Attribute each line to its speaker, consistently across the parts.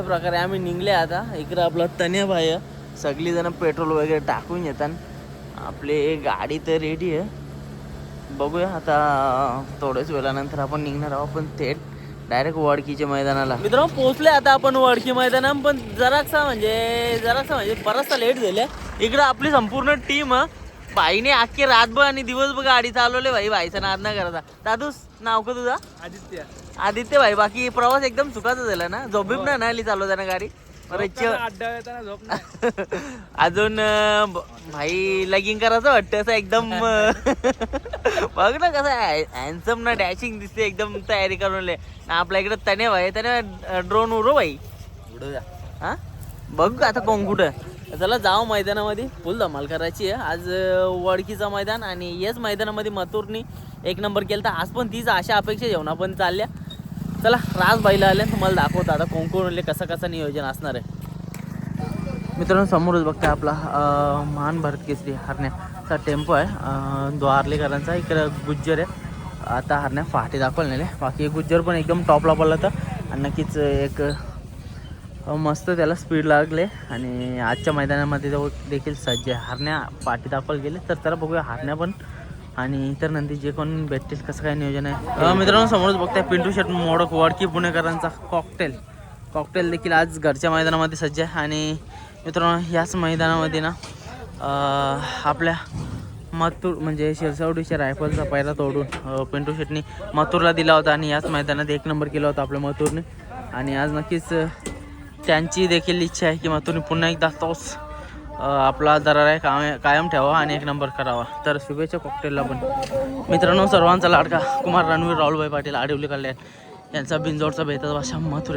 Speaker 1: अशा प्रकारे आम्ही निघले आता. इकडं आपला तन्या भाई सगळी जण पेट्रोल वगैरे टाकून येतात आपली गाडी तर रेडी आहे. बघूया आता थोड्याच वेळानंतर आपण निघणार आहोत. पण थेट डायरेक्ट वडकीच्या मैदानाला. मित्रांनो पोहोचले आता आपण वडकी मैदाना पण जरासा म्हणजे जरासा म्हणजे बराचसा लेट झाले इकडं आपली संपूर्ण टीम बाईने अख्खे रातभर आणि दिवसभर गाडी चालवले. भाई भाईचा नाद नाही करायचा दादूस नाव का तुझा?
Speaker 2: आदित्य.
Speaker 1: आदित्य भाई बाकी प्रवास एकदम सुखाचा झाला ना? झोपीप नाही ना आली चालवताना गाडी? अजून भाई लगिंग करायचं वाटतं असं एकदम बघ ना कसं हॅन्सम ना डॅशिंग दिसते एकदम तयारी करून आपल्या इकडे तने भाई तने ड्रोन उरो भाई. हा? बघ आता कोण कुठं. चला जाऊ मैदानामध्ये. फुल धमाल करायची आहे. आज वडकीचं मैदान आणि याच मैदानामध्ये मथुरनी एक नंबर केला तर आज पण तीच आशा अपेक्षा घेऊन आपण चालल्या. चला राज बाईला आले तुम्हाला दाखवतो आता कोण कसं कसं नियोजन असणार आहे. मित्रांनो समोरच बघता आपला महान भारत केसरी हरण्याचा टेम्पो आहे. द्वारलेकरांचा इकडं गुज्जर आहे. आता हरण्या फाटे दाखवलेले. बाकी गुज्जर पण एकदम टॉपला पडला तर आणि नक्कीच एक मस्त त्याला स्पीड लागले. आणि आजच्या मैदानामध्ये तो देखील सज्ज आहे. हरण्या पाठी दाखवले गेले. तर त्याला बघूया हरण्या पण आणि इतर नंदी जे कोण भेटतील कसं काय नियोजन आहे? मित्रांनो समोरच बघताय पिंटू शेट मोडक वडकी पुणेकरांचा कॉकटेल कॉकटेल देखील आज घरच्या मैदानामध्ये सज्ज आहे. आणि मित्रांनो याच मैदानामध्ये ना आपल्या मातूर म्हणजे शिरसावडीच्या रायफलचा पायरा तोडून पिंटू शेटनी मातूरला दिला होता. आणि याच मैदानात एक नंबर केला होता आपल्या मातूरने आणि आज नक्कीच त्यांची देखील इच्छा आहे की मातूरने पुन्हा एकदा तोच आपला दरार आहे कायम कायम ठेवा आणि एक नंबर करावा. तर शुभेच्छा कॉकटेलला पण. मित्रांनो सर्वांचा लाडका कुमार रणवीर राहुलभाई पाटील आडिवली कल्याण यांचा बिंजोडचा बेताचा भाषा मथुर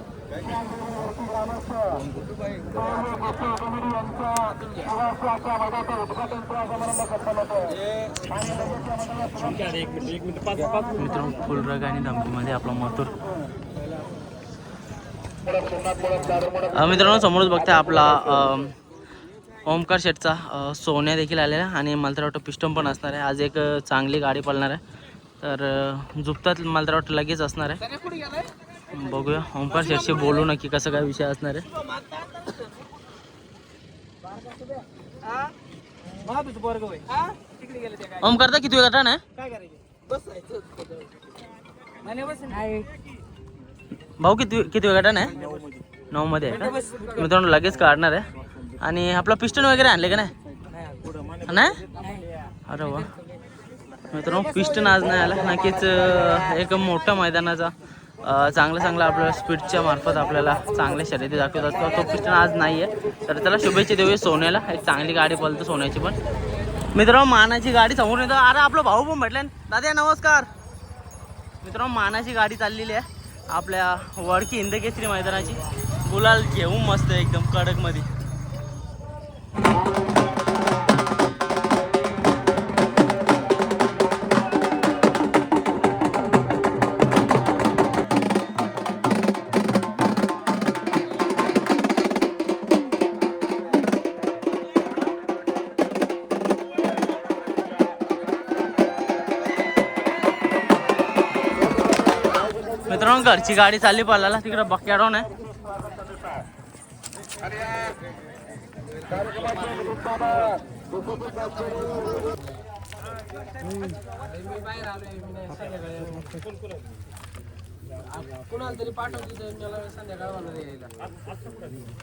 Speaker 1: मित्रांनो फुलरग आणि धमकीमध्ये आपला मथुर. मित्रांनो समोरच बघताय आपला ओमकार शेटचा सोन्या देखील आलेला आहे आणि मला तर वाटतं पिस्टम पण असणार आहे. आज एक चांगली गाडी पळणार आहे. तर झुपतात मला तर वाटतं लगेच असणार आहे. बघूया. ओंकार शेटशी बोलू नक्की कसं काय विषय असणार आहे. ओमकार तर किती वेळ ना भाऊ किती किती वेळ गटान आहे? नऊ मध्ये मित्रांनो लगेच काढणार आहे. आणि आपला पिस्टन वगैरे आणले का नाही? नाही? अरे वा. मित्रांनो पिस्टन आज नाही आला. नक्कीच एक मोठा मैदानाचा चांगलं चांगलं आपल्याला आपल्या स्पीडच्या मार्फत आपल्याला चांगल्या शर्यती दाखवत असतो तो पिस्टन आज नाही आहे तर त्याला शुभेच्छा देऊया सोन्याला. एक चांगली गाडी पळते सोन्याची पण. मित्रांनो मानाची गाडी समोर येतो. अरे आपला भाऊ पण भेटला. दादा नमस्कार. मित्रांनो मानाची गाडी चाललेली आहे. आपल्या वडकी हिंदकेसरी मैदानाची. गुलाल घेऊन मस्त एकदम कडकमध्ये. घरची गाडी चालली पळाला तिकडे बक्याडॉन आहे.
Speaker 2: कुणाला तरी पाठवते मला संध्याकाळ मला यायला.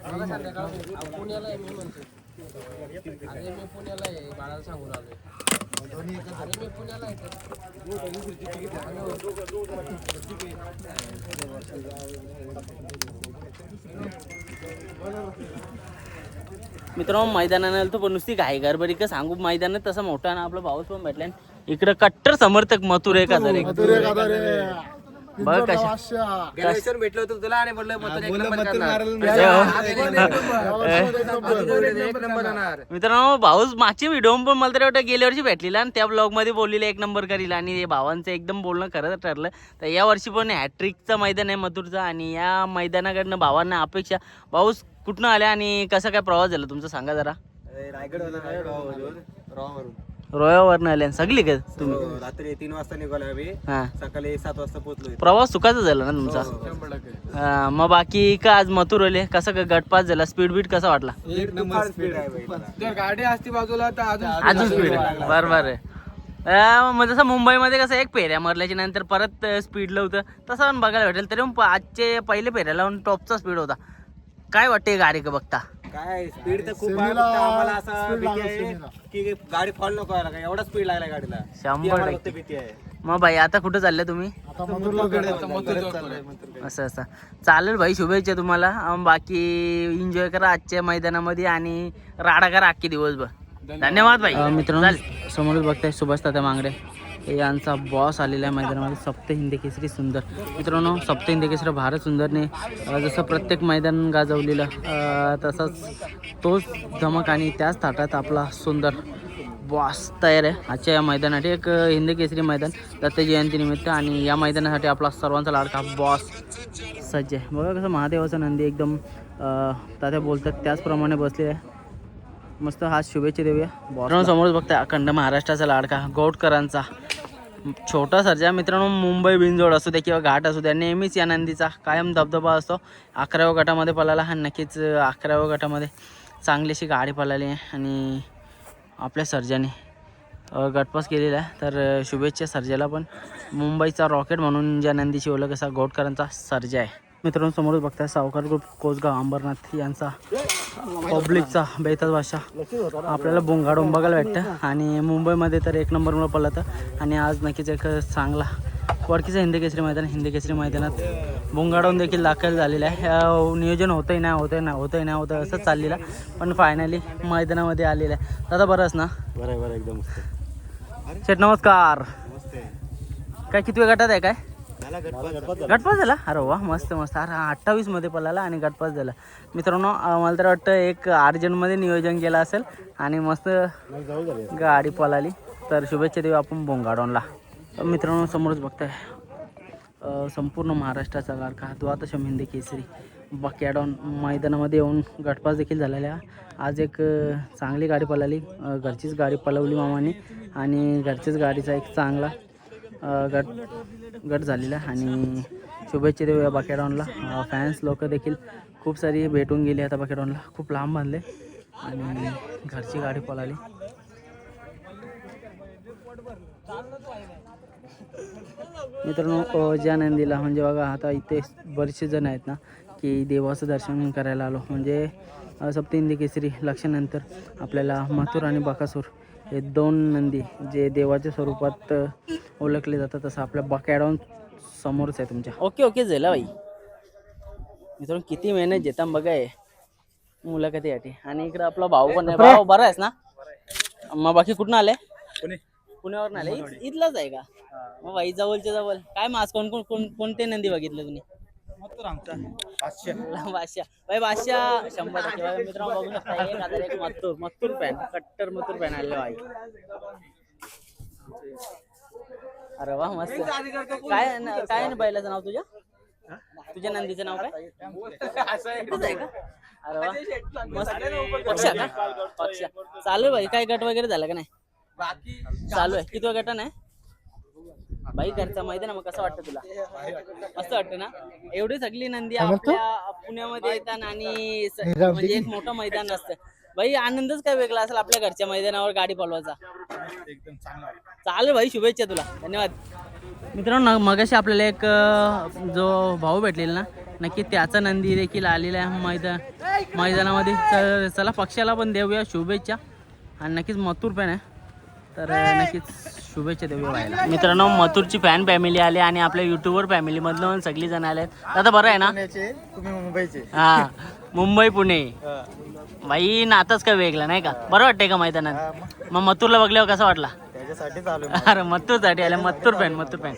Speaker 2: मला संध्याकाळ पुण्याला आहे मी म्हणतो अरे मी पुण्याला आहे बाळाला सांगून आलोय. अरे मी तर.
Speaker 1: मित्रांनो मैदानाला आलो पण नुसती घाई गरबरी का सांगू? मैदानात तसा मोठा ना आपला भाऊच पण भेटला. इकडं कट्टर समर्थक मथुर एक हजार एक बघ कशा
Speaker 2: भेटलो होतो तुला आणि बोललो मग एक नंबर करणार.
Speaker 1: मित्रांनो भाऊच मागचे व्हिडिओ पण मला तरी वाटतं गेल्या वर्षी भेटलेला आणि त्या ब्लॉगमध्ये बोललेले एक नंबर करील आणि हे भावांचं एकदम बोलणं खरं ठरलं. तर या वर्षी पण हॅट्रिकचं मैदान आहे मथुरचं आणि या मैदानाकडनं भावांना अपेक्षा. भाऊस कुठनं आल्या आणि कसा काय प्रवास झाला तुमचा सांगा जरा.
Speaker 3: रायगड रॉवरून
Speaker 1: रोयावरनं आले सगळी का तुम्ही?
Speaker 3: रात्री तीन वाजता निघालो आम्ही.
Speaker 1: हा.
Speaker 3: सकाळी सात वाजता पोहोचलो
Speaker 1: प्रवास सुखाचा झाला ना तुमचा? हा, मग बाकी का आज मथुर आले? कसा काय गटपास झाला? स्पीड बीट कसा वाटला?
Speaker 3: एक नंबर स्पीड आहे.
Speaker 2: जर गाडी असती बाजूला तर अजून
Speaker 1: अजून स्पीड बरोबर आहे. अं, मग जसं मुंबईमध्ये कसं एक फेऱ्या मारल्याच्या नंतर परत स्पीड होतं. तसं पण बघायला भेटेल. तरी पण प- आजचे पहिले फेऱ्या लावून टॉपचा स्पीड होता. काय वाटते गाडी का बघता?
Speaker 3: काय स्पीड तर खूप आहे. फक्त आम्हाला असं भीती आहे की गाडी फॉल नको व्हायला काय? एवढा स्पीड लागलाय गाडीला. ती
Speaker 1: शंभर
Speaker 3: आम्हाला
Speaker 1: टक्के.
Speaker 3: फक्त भीती आहे.
Speaker 1: मग भाई आता कुठं चालले तुम्ही? असं असं. चालेल भाई शुभेच्छा तुम्हाला. अं, बाकी एन्जॉय करा आजच्या मैदानामध्ये आणि राडा करा अख्खे दिवसभर. धन्यवाद. भाई. मित्रांनो समोरच बघताय सुभाष तात्या मांगडे यांचा बॉस आलेला आहे मैदानामध्ये. सप्त हिंदी केसरी सुंदर. मित्रांनो सप्त हिंदी केसरी भारत सुंदरने जसं प्रत्येक मैदान गाजवलेलं तसाच तसंच तोच धमक आणि त्याच थाटात आपला सुंदर बॉस तयार आहे. आजच्या या मैदानासाठी एक अं, हिंदी केसरी मैदान. दत्त जयंतीनिमित्त आणि या मैदानासाठी आपला सर्वांचा लाडका बॉस सज्ज आहे. बघा कसं महादेवाचा नंदी एकदम त्या तात्या बोलतात त्याचप्रमाणे बसले आहे. मस्त हा शुभेच्छा देऊया बॉस समोरच बघताय अखंड महाराष्ट्राचा लाडका गोटकरांचा. छोटा सर्जा मित्रांनो मुंबई बिनजोड असू दे किंवा घाट असू द्या नेहमीच या नंदीचा कायम धबधबा असतो. अकराव्या गटामध्ये पळाला हा नक्कीच अकराव्या गटामध्ये चांगलीशी गाडी पळाली आहे आणि आपल्या सर्जाने गटपास केलेला आहे. तर शुभेच्छा सर्जाला पण. मुंबईचा रॉकेट म्हणून ज्या नंदीची ओळख असा गोटकरांचा सर्जा आहे. मित्रांनो समोरच बघताय सावकार ग्रुप कोसगाव अंबरनाथ यांचा पब्लिकचा बेताज भाषा. आपल्याला बोंगाडून बघायला भेटतं. आणि मुंबईमध्ये तर एक नंबरमुळे पडलं आणि आज नक्कीच एक चांगला वडकीचं हिंदी केसरी मैदान हिंदी केसरी मैदानात बोंगाडून देखील दाखल झालेलं आहे. नियोजन होतंही नाही होतंही नाही होतंही नाही होतं असंच चाललेलं पण फायनली मैदानामध्ये आलेलं आहे. दादा बरंच ना?
Speaker 3: बरं बरं एकदम
Speaker 1: शेठ नमस्कार. काय किती गटात आहे काय?
Speaker 3: गटपास
Speaker 1: झाला. अरे वा मस्त मस्त. अरे अठ्ठावीसमध्ये पळाला आणि गटपास झाला. मित्रांनो मला तर वाटतं एक अर्जंटमध्ये नियोजन केलं असेल आणि मस्त गाडी पळाली. तर शुभेच्छा देऊ आपण बोंगाडोनला. तर मित्रांनो समोरच बघताय. संपूर्ण महाराष्ट्राचा लाडका द्वादशम हिंदी केसरी बकॅडॉन मैदानामध्ये येऊन गटपास देखील झालेला आहे. आज एक चांगली गाडी पळाली. घरचीच गाडी पळवली मामाने आणि घरच्याच गाडीचा एक चांगला गट गट झालेला आणि शुभेच्छा देऊया बाकेडॉनला. फॅन्स लोक देखील खूप सारी भेटून गेली आता बाकेडॉनला. खूप लांब बांधले आणि घरची गाडी पळाली. मित्रांनो ज्यानंदीला ज्या नंदीला म्हणजे बघा आता इथे बरेचसे जण आहेत ना की देवाचं दर्शन करायला आलो. म्हणजे सप्तिंदी केसरी लक्षानंतर आपल्याला मथुर आणि बाकासूर हे दोन नंदी जे देवाच्या स्वरूपात ओळखले जातात तसं आपल्या बकॅडॉन समोरच आहे तुमच्या. ओके ओके झाला बाई मित्रांनो किती मेहनत घेता बघा हे. मुलाखतीसाठी आणि इकडं आपला भाऊ पण आहे. भाऊ बरा आहेस ना? मग बाकी कुठून आले? पुण्यावरून आले. इथलाच आहे का? मग बाई जवळच्या जवळ. काय मास कोण कोण कोण कोणते नंदी बघितले तुम्ही? बादशाह. भाई बादशाह शंभर टक्के. बघा मित्रांनो बघू शकता एक हजार एक मत्तूर. मत्तूर पॅन कट्टर मत्तूर पॅन भाई अरे वा मस्त. काय न- काय ना बैलाचं नाव तुझ्या? तुझ्या नंदीचं नाव काय? आहे का? अरे वा. मस्त. पक्षा का? पक्षा. चालू आहे भाई. काय गट वगैरे झालं का नाही?
Speaker 2: बाकी
Speaker 1: चालू आहे. किती गट नाही बाई घरचा मैदान मग कसं वाटतं तुला? मस्त वाटतं. ना? एवढी सगळी नंदी आपल्या पुण्यामध्ये येतात आणि स- म्हणजे एक मोठं मैदान असतं. भाई आनंदच काय वेगळा असेल आपल्या घरच्या मैदानावर गाडी पळवायचा. चालेल भाई शुभेच्छा तुला. धन्यवाद. मित्रांनो न- मगाशी आपल्याला एक अं, जो भाऊ भेटलेला ना नक्की त्याचा नंदी देखील आलेला आहे मैदान मैदानामध्ये. तर चला पक्षाला पण देऊया शुभेच्छा. आणि नक्कीच मथुर पण आहे. तर नक्कीच शुभेच्छा देऊया व्हायला मित्रांनो मथुरची फॅन फॅमिली आली आणि आपल्या युट्यूबर फॅमिलीमधनं सगळी जण आले दादा बरं आहे ना?
Speaker 4: तुम्ही मुंबईचे.
Speaker 1: हा मुंबई पुणे. बाई नाताच काय वेगळा नाही का? बरं वाटतंय का मैदानात? मग. मथुरला बघल्यावर कसा वाटला?
Speaker 4: त्याच्यासाठी चालू
Speaker 1: अरे मथुरसाठी आले. मथुर पॅन मथुर पॅन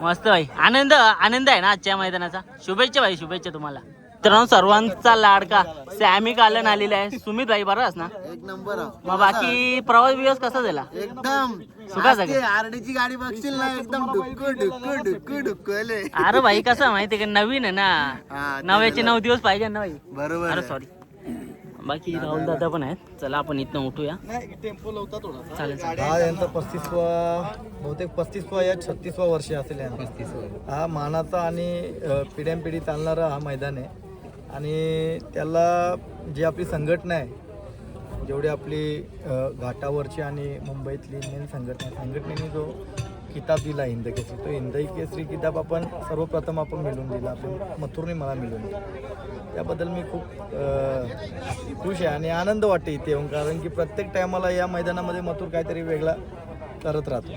Speaker 1: मस्त भाई आनंद आनंद आहे ना आजच्या मैदानाचा? शुभेच्छा भाई शुभेच्छा तुम्हाला. मित्रांनो सर्वांचा लाडका सॅमी कालन आलेला आहे. सुमित भाई बरं ना?
Speaker 4: एक नंबर
Speaker 1: मग बाकी प्रवास बिवास कसा झाला?
Speaker 4: एकदम.
Speaker 1: सुका सगळं?
Speaker 4: आरडीची गाडी बघशील ना एकदम डुक्कू डुक्कू डुक्कू डुक्कले
Speaker 1: अरे भाई कसं माहिती का? नवीन आहे ना. नव्याचे नऊ दिवस पाहिजे ना भाई.
Speaker 4: बरोबर
Speaker 1: अरे सॉरी बाकी राहुल दादा पण आहेत. चला आपण इथनं उठूया.
Speaker 4: टेम्पो लावता थोडा
Speaker 1: चालेल चालेल.
Speaker 5: हा यांचा पस्तीसवा बहुतेक पस्तीसवा या छत्तीसवा वर्ष असेल हा मानाचा आणि पिढ्यानपिढी चालणारा हा मैदान आहे. आणि त्याला जी आपली संघटना आहे जेवढी आपली घाटावरची आणि मुंबईतली मेन संघटना संघटनेने जो किताब दिला हिंद केसरी तो हिंद केसरी किताब आपण सर्वप्रथम आपण मिळवून दिला आपण मथुरने मला मिळवून दिला. त्याबद्दल मी खूप खुश आहे आणि आनंद वाटते इथे येऊन कारण की प्रत्येक टायमाला या मैदानामध्ये मथुर काहीतरी वेगळा करत राहतो.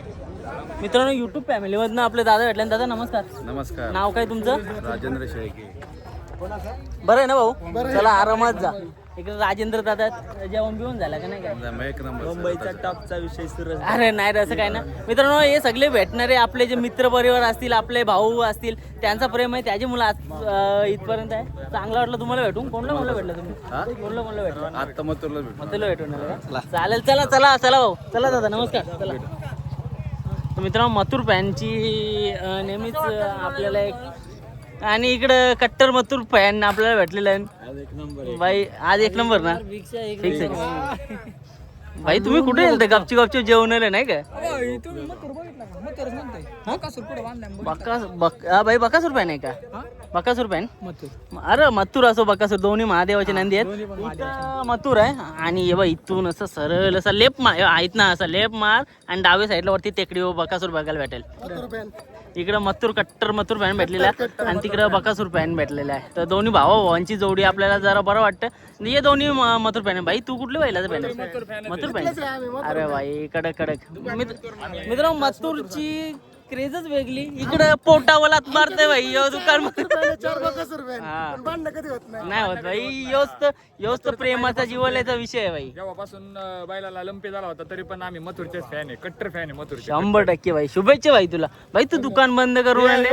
Speaker 1: मित्रांनो युट्यूब फॅमिलीमधनं आपले दादा भेटले. दादा नमस्कार.
Speaker 6: नमस्कार.
Speaker 1: नाव काय तुमचं?
Speaker 6: राजेंद्र शेळके.
Speaker 1: बरं आहे ना भाऊ? चला आरामात जा. इकडे राजेंद्र दादा जेवण बिवून झाला का नाही काय?
Speaker 4: मुंबईचा टॉपचा विषय सुरू
Speaker 1: अरे नाही रे, असं काय ना. मित्रांनो हे सगळे भेटणारे आपले जे मित्र परिवार असतील आपले भाऊ असतील त्यांचा प्रेम आहे त्याची मुलं आज इथपर्यंत आहे. चांगलं वाटलं तुम्हाला भेटून? कोणला कोणला भेटलं तुम्ही? कोणला कोणला भेटलं?
Speaker 6: आता मग तुला भेटू
Speaker 1: तुला भेटून? चालेल चला चला चला भाऊ. चला दादा नमस्कार. चला. तर मित्रांनो मथुर फॅनची नेहमीच आपल्याला एक आणि इकडं कट्टर मथुर फॅन आपल्याला भेटलेला आहे. बाई आज एक नंबर ना? फिक्स आहे. भाई तुम्ही कुठे गेलते? गपची गपची जेवण नाही का? बक्का बक भाई बकासूर फॅन आहे का? बकासूर फॅन अरे मथुर असो बकासूर दोन्ही महादेवाचे नंदी आहेत. मथुर आहे. आणि हे बघ इथून असं सरळ असं लेप मार आहेत ना असं लेप मार. आणि डाव्या साईडला वरती टेकडीवर बकासूर बघायला भेटेल. इकडं मथुर कट्टर मथुर फॅन भेटलेला आहे आणि तिकडं बकासूर फॅन भेटलेला आहे तर दोन्ही भावा भावांची जोडी आपल्याला जरा बरं वाटतं. हे दोन्ही म- मथुर फॅन आहे भाई तू कुठली पहिला फॅन मथुर फॅन अरे भाई कडक कडक. मित्र मित्रांनो मथुरची क्रेजच वेगळी. इकडं पोटावलात मारते भाई यो दुकान हा. नाही होत भाई योच तर योच तर प्रेमाचा जिवल्याचा विषय आहे भाई
Speaker 7: जेव्हापासून अं, बैलाला लंपी झाला होता तरी पण आम्ही मथुरचेच फॅन आहे कट्टर फॅन आहे मथुरचे.
Speaker 1: शंभर टक्के भाई शुभेच्छा भाई तुला. भाई तू दुकान बंद करून आले.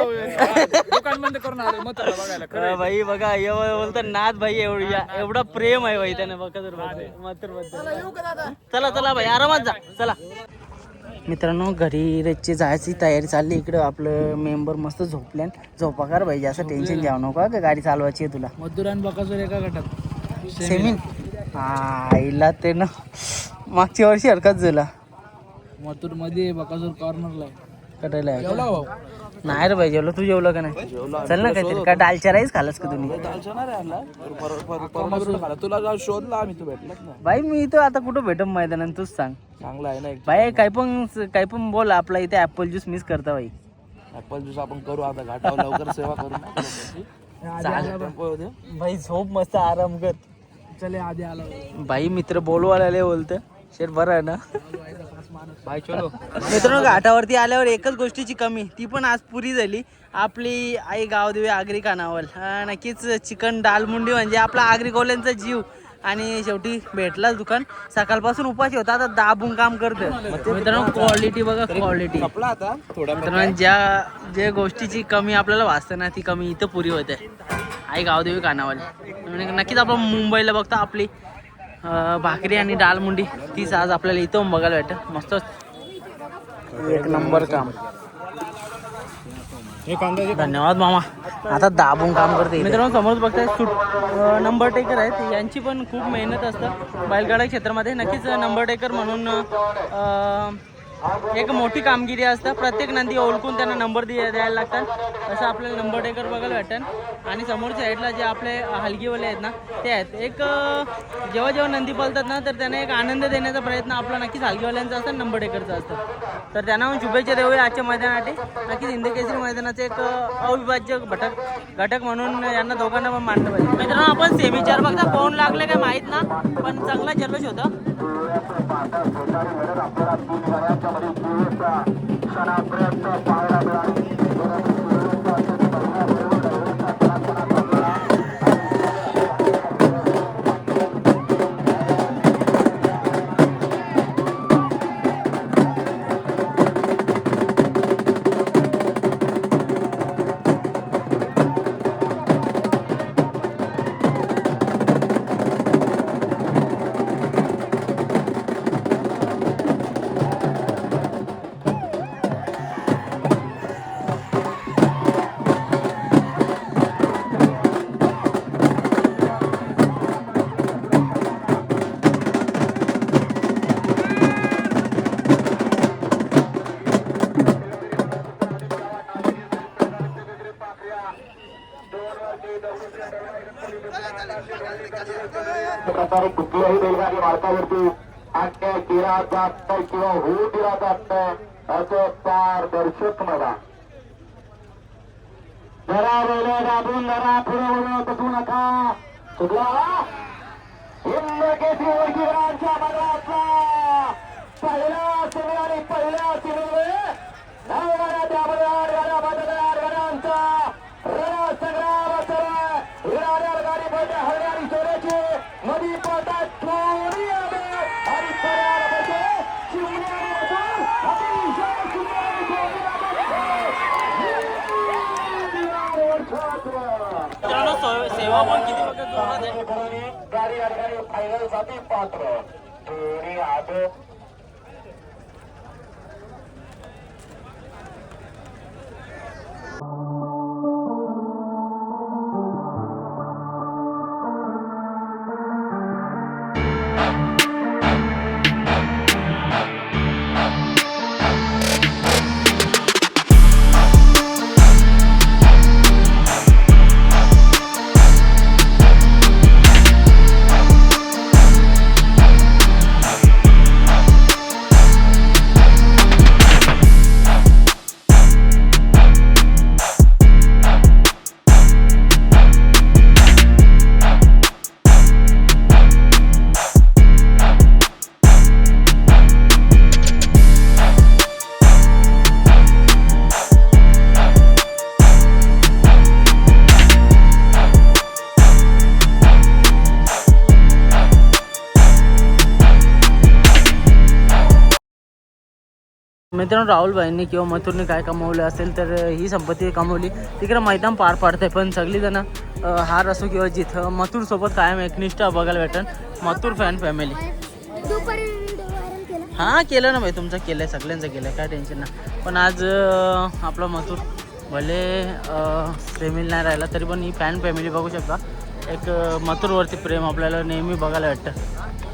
Speaker 7: दुकान बंद करून आले मथुरला बघायला.
Speaker 1: अरे भाई बघा एवढं बोलतं नाथ भाई एवढी. एवढा प्रेम आहे भाई त्याने बघा मथुरबद्दल चला चला भाई आरामात जा. चला. मित्रांनो घरी रेची जायची तयारी चालली. इकडं आपलं मेंबर मस्त झोपल्यान. झोपाकार भाई जास्त टेन्शन घ्यावं नको का गाडी चालवायची आहे तुला.
Speaker 8: मधुरान बकासूर एका गटात.
Speaker 1: सेमिन आईला ते ना मागच्या वर्षी हरकत झाला.
Speaker 8: मथुरमध्ये बकासूर कॉर्नरला
Speaker 1: कटायला नाही रे भाई जेवलं. तू जेवलं का नाही? चल ना काहीतरी. का डालच्या राईस खालास का तुम्ही?
Speaker 8: तुला जाऊ शोधला आम्ही तू भेटलाच ना.
Speaker 1: भाई मी इथं आता कुठं भेटम मैदानात तूच सांग.
Speaker 8: चांगला आहे ना
Speaker 1: भाई काही पण काही पण बोल आपला इथे ऍपल ज्यूस मिस करता भाई
Speaker 8: ऍपल ज्यूस आपण करू आता घाटावर लवकर सेवा करू
Speaker 1: भाई झोप मस्त आराम कर
Speaker 8: चले आधी आला.
Speaker 1: भाई मित्र बोलवायला बोलत. शेर बरं आहे ना? भाई चलो. मित्रांनो घाटावरती आल्यावर एकच गोष्टीची कमी ती पण आज पुरी झाली. आपली आई गावदेवी आगरी कानावल नक्कीच चिकन दालमुंडी म्हणजे आपला आगरी कोल्यांचा जीव. आणि शेवटी भेटलाच दुकान. सकाळपासून उपाशी होता आता दाबून काम करतं मित्रांनो क्वालिटी बघा क्वालिटी मित्रांनो ज्या ज्या गोष्टीची कमी आपल्याला वाचते ना ती कमी इथं पुरी होते. आई गावदेवी कानावाली म्हणजे नक्कीच आपण मुंबईला बघता आपली भाकरी आणि डालमुंडी तीच आज आपल्याला इथं बघायला भेटतं. मस्त. एक नंबर काम. धन्यवाद मामा. आता दाबून काम करते मित्रांनो समोर बघताय सुट नंबर टेकर आहेत. यांची पण खूप मेहनत असतं. बैलगाडा क्षेत्रामध्ये नक्कीच नंबर टेकर म्हणून एक मोठी कामगिरी असतं. प्रत्येक नंदी ओळखून त्यांना नंबर द्यायला लागतात. असं आपल्याला नंबर टेकर बघायला भेटतं आणि समोरच्या साईडला जे आपले हलगीवाले आहेत ना ते आहेत. एक जेव्हा जेव्हा नंदी पळतात ना तर त्यांना एक आनंद देण्याचा प्रयत्न आपला नक्कीच हलगीवाल्यांचा असतं नंबर टेकरचा असतं. तर त्यांना शुभेच्छा देऊया आजच्या मैदानासाठी. नक्कीच हिंदकेसरी मैदानाचे एक अविभाज्य घटक घटक म्हणून यांना दोघांना पण मांडलं पाहिजे. मित्रांनो आपण सेमीचार बघता. कोण लागले काय माहीत ना पण चांगला जल्लोष होता.
Speaker 9: प्रकारे जात नाही किंवा होऊ दिला जात. नाही असं पारदर्शक मला. जरा बैल दाबून जरा पुढे वळून बसू नका. चुकला हिंद केसरी वैशिरांच्या मनातला पहिला सिने आणि पहिल्या सिनेमे.
Speaker 1: सो- सेवा किती
Speaker 9: गाडी फायनलसाठी पात्र.
Speaker 1: मित्रांनो राहुलबाईंनी किंवा मथुरने काय कमवलं असेल तर ही संपत्ती कमवली. तिकडे मैदान पार पाडते पण सगळी जण हार असो किंवा जिथं मथुर सोबत कायम एकनिष्ठ बघायला भेटन. मथुर फॅन फॅमिली हां केलं ना भाई तुमचं केलं आहे सगळ्यांचं केलं आहे काय टेन्शन नाही. पण आज आपला मथुर भले प्रेमी नाही राहिला तरी पण ही फॅन फॅमिली बघू शकता. एक मथुरवरती प्रेम आपल्याला नेहमी बघायला भेटतं.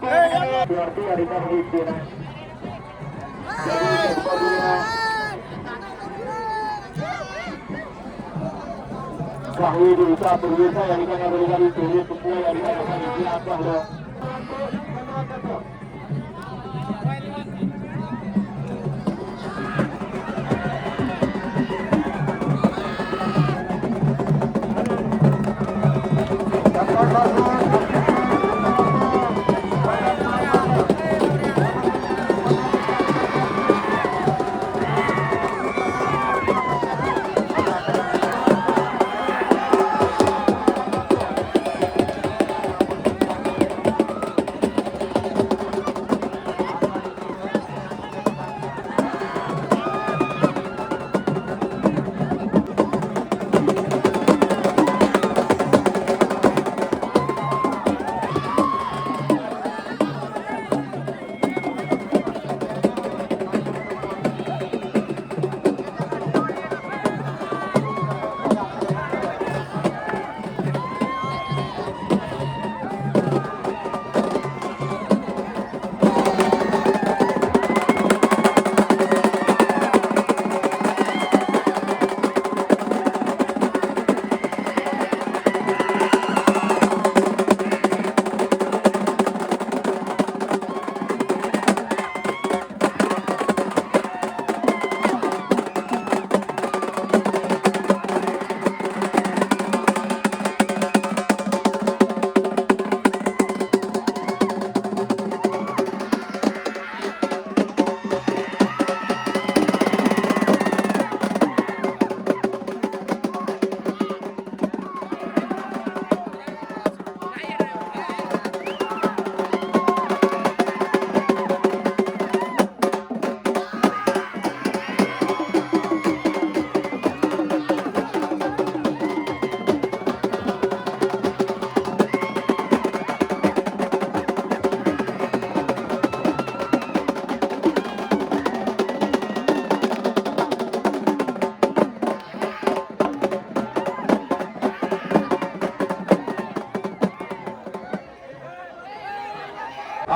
Speaker 9: berarti jadi di usaha berbisa yang kita berikan di sini semua yang kita akan isi apa loh Thank you.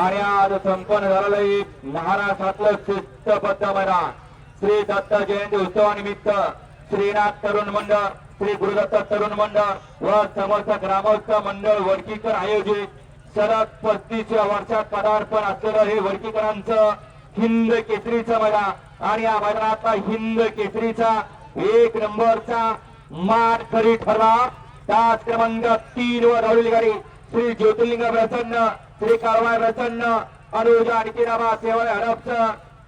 Speaker 9: झालं
Speaker 10: आज संपन्न झालेलं आहे. महाराष्ट्रातलं शिस्तबद्ध मैदान. श्री दत्त जयंती उत्सवानिमित्त श्रीनाथ तरुण मंडळ श्री गुरुदत्त तरुण मंडळ व समर्थ ग्रामस्थ मंडळ वडकीकर आयोजित. सलग पस्तीसव्या वर्षात पदार्पण असलेलं हे वडकीकरांचं हिंद केसरीचं मैदान. आणि या मैदानातला हिंद केसरीचा एक नंबरचा मान खरी ठरला. तास क्रमांक तीन वर धावलेली गाडी श्री ज्योतिर्लिंग प्रसन्न श्री कारवाय प्रसन्न अनुज आणखीनाबा सेवा हडपच.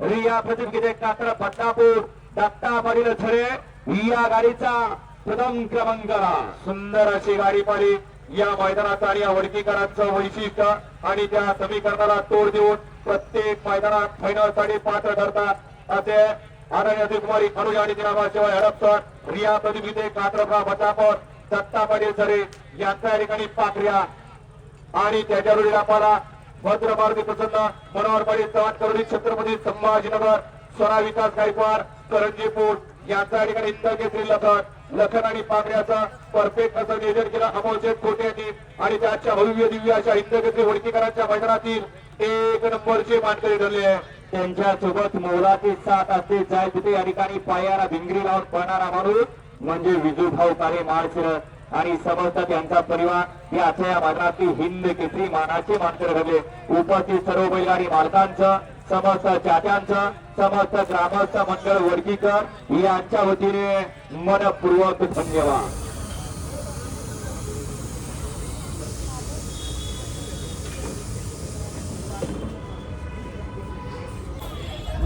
Speaker 10: रिया प्रतिनिधी कात्र बदनापूर दत्ता पाटील छरे या गाडीचा प्रथम क्रमांक सुंदर अशी गाडी पाली या मैदानाचं आणि या वर्गीकरणाचं वैशिष्ट्य आणि त्या समीकरणाला तोड देऊन प्रत्येक मैदानात फायनलसाठी पात्र ठरतात. असे आदरणीय कुमारी अनुज आणि दिनाबा शिवाय हडपसर रिया प्रतिनिधी कात्रपा बदनापूर दत्ता पाटील छरे यांच्या ठिकाणी पाकऱ्या आणि त्याच्या जोडीला आपल्याला भद्र मारुती प्रसन्न मनोहर पाटील चव्हाण करोडी छत्रपती संभाजीनगर स्वरा विकास गायकवाड करंजीपूर यांचा या ठिकाणी इंद्रकेसरी लखन लखन आणि पाकड्याचा परफेक्ट असं नियोजन केलं. अमोलशेठ खोटे यांनी आणि त्याच्या भव्य दिव्य अशा इंद्रकेसरी होळकीकरांच्या मैदानातील एक नंबरचे मानकरी ठरले आहे. त्यांच्यासोबत मोलाची साथ असते. जाय तिथे या ठिकाणी पायाला भिंगरी लावून पाहणारा माणूस म्हणजे विजूभाऊ काळे माळशिर आणि समस्त त्यांचा परिवार या अथया या हिंद केसरी मानाचे मानकर घडले उपस्थित सर्व बैलगाडी मालकांचं समस्त चात्यांचं समस्त ग्रामस्थ मंडळ वडकीकर यांच्या वतीने मनपूर्वक धन्यवाद.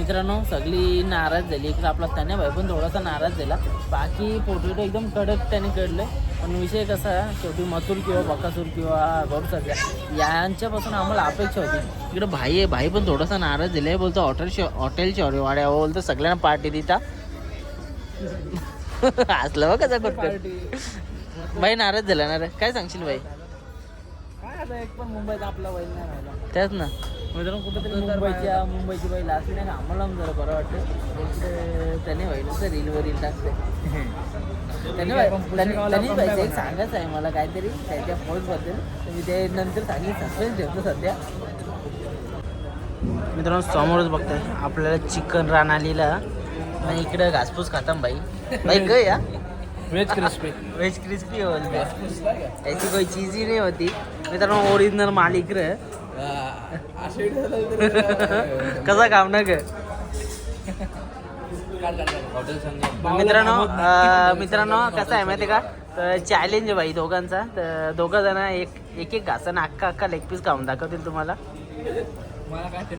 Speaker 1: मित्रांनो सगळी नाराज झाली. इकडे आपला त्याने भाई पण थोडासा नाराज झाला. बाकी पोटॅटो एकदम कडक त्याने कडले. पण विषय कसा आहे, शेवटी मथुर किंवा बकासूर किंवा गौर सध्या यांच्यापासून आम्हाला अपेक्षा होती. इकडे भाई आहे भाई पण थोडासा नाराज झाला. बोलतो हॉटेल शो हॉटेल शौर्यवाड्या बोलतो सगळ्यांना पार्टी देता. हसलं बघ कसा करतो भाई नाराज झाला ना रे. काय सांगशील भाई?
Speaker 11: काय आता एक पण मुंबईत आपला नाही राहिला.
Speaker 1: त्याच ना. मित्रांनो कुठेतरी मुंबईच्या मुंबईची बैल असली नाही आम्हाला जरा बरं वाटतं इकडे त्याने बैल नुसतं रीलवर रील टाकते त्याने बाई- त्याने त्याने बाईचं एक सांगायचं आहे मला काहीतरी त्याच्या पोस्टबद्दल तर मी ते नंतर सांगेन सस्पेन्स ठेवतो सध्या. मित्रांनो समोरच बघताय आपल्याला चिकन रान आलेला आणि इकडं घासपूस खाताम बाई. बाई ग या.
Speaker 11: व्हेज क्रिस्पी
Speaker 1: वेज क्रिस्पी बोलते याची काही चीज ही नाही होती. मित्रांनो ओरिजिनल माल इकडं. कसा काम ना ग मित्रांनो मित्रांनो कसं आहे माहिती का? तर चॅलेंज आहे बाई दोघांचा. तर दोघं जण एक एक एक घासानं अख्खा अख्खा लेग पीस खाऊन दाखवतील तुम्हाला.